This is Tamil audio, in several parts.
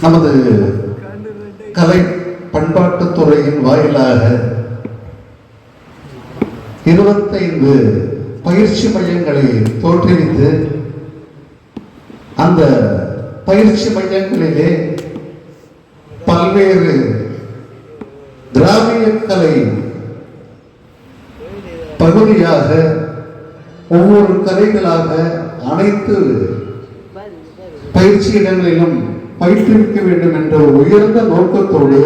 நமது கலை பண்பாட்டு துறையின் வாயிலாக இருபத்தைந்து பயிற்சி மையங்களை தோற்றுவித்து அந்த பயிற்சி மையங்களிலே பல்வேறு திராவிட கலை பகுதியாக ஒவ்வொரு கலைகளாக அனைத்து பயிற்சி இடங்களிலும் பயிற்றுவிக்க வேண்டும் என்ற உயர்ந்த நோக்கத்தோடு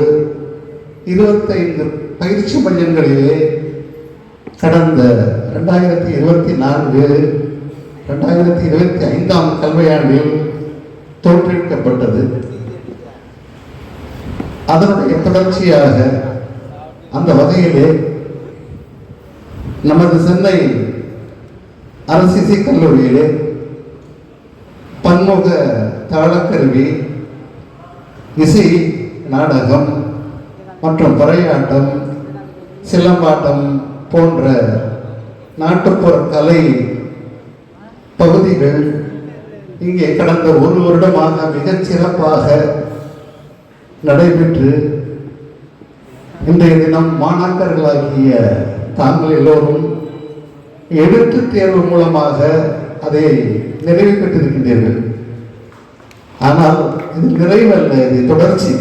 இருபத்தைந்து பயிற்சி மையங்களிலே கடந்த ரெண்டாயிரத்தி இருபத்தி நான்கு ரெண்டாயிரத்தி இருபத்தி ஐந்தாம் கல்வியாண்டில் தோற்றுவிக்கப்பட்டது. அதனுடைய தொடர்ச்சியாக அந்த வகையிலே நமது சென்னை அரசிசி கல்லூரியிலே பன்முக தாளக்கருவி இசை நாடகம் மற்றும் பறையாட்டம் சிலம்பாட்டம் போன்ற நாட்டுப்புற கலை பகுதிகள் இங்கே கடந்த ஒரு வருடமாக மிகச் சிறப்பாக நடைபெற்று இன்றைய தினம் மாணாக்கர்களாகிய தாங்கள் எல்லோரும் எழுத்து தேர்வு மூலமாக அதை நிறைவு பெற்றிருக்கின்றீர்கள். ஆனால் இது நிறைவல்ல இது தொடர்ச்சி.